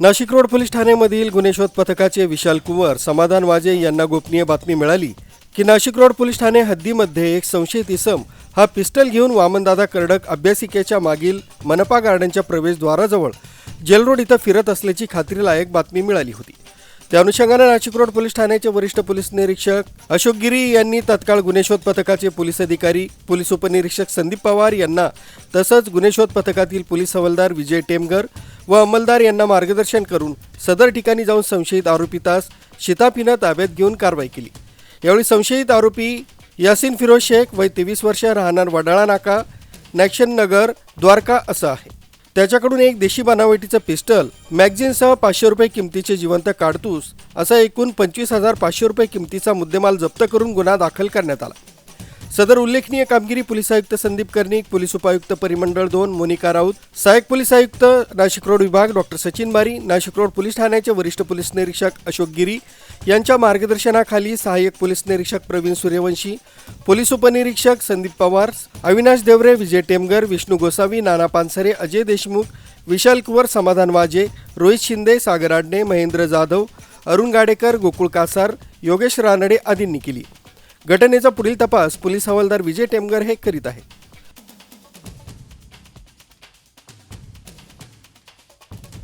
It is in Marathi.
नाशिक रोड पोलीस ठाण्यामधील गुन्हे शोध पथकाचे विशाल कुंवर समाधान वाजे यांना गोपनीय बातमी मिळाली की नाशिक रोड पोलीस ठाणे हद्दीमध्ये एक संशयित इसम हा पिस्टल घेऊन वामनदादा कर्डक अभ्यासिकेच्या मागील मनपा गार्डनच्या प्रवेशद्वाराजवळ जेल रोड इथं फिरत असल्याची खात्रीलायक बातमी मिळाली होती. त्या अनुषंगाने नाशिक रोड पोलीस ठाण्याचे वरिष्ठ पोलीस निरीक्षक अशोक गिरी यांनी तत्काळ गुन्हे शोध पथकाचे पोलीस अधिकारी पोलीस उपनिरीक्षक संदीप पवार यांना तसंच गुन्हे शोध पथकातील पोलीस हवालदार विजय टेमगर व अंमलदार यांना मार्गदर्शन करून सदर ठिकाणी जाऊन संशयित आरोपीतास शिताफीनं ताब्यात घेऊन कारवाई केली. यावेळी संशयित आरोपी यासिन फिरोज शेख वय तेवीस वर्ष राहणार वडाळा नाका नॅक्शन नगर द्वारका असं आहे. त्याच्याकडून एक देशी बनावटीचं पिस्टल मॅगझिनसह पाचशे रुपये किमतीचे जिवंत काडतूस असा एकूण पंचवीस हजार पाचशे रुपये किमतीचा मुद्देमाल जप्त करून गुन्हा दाखल करण्यात आला. सदर उल्लेखनीय कामगिरी पोलीस आयुक्त संदीप कर्णिक पोलीस उपायुक्त परिमंडळ दोन मोनिका राऊत सहाय्यक पोलीस आयुक्त नाशिक रोड विभाग doctor Sachin Mari Nashik road police ठाण्याचे वरिष्ठ पोलीस निरीक्षक अशोक गिरी यांच्या मार्गदर्शनाखाली सहाय्यक पोलीस निरीक्षक प्रवीण सूर्यवंशी पोलीस उपनिरीक्षक संदीप पवार अविनाश देवरे विजय टेमगर विष्णू गोसावी नाना पानसरे अजय देशमुख विशाल कुवर समाधान वाजे रोहित शिंदे सागर आडणे महेंद्र जाधव अरुण गाडेकर गोकुळ कासार योगेश रानडे आदींनी केली. घटनेचा पुढील तपास पोलीस हवालदार विजय टेमगर हे करीत आहेत.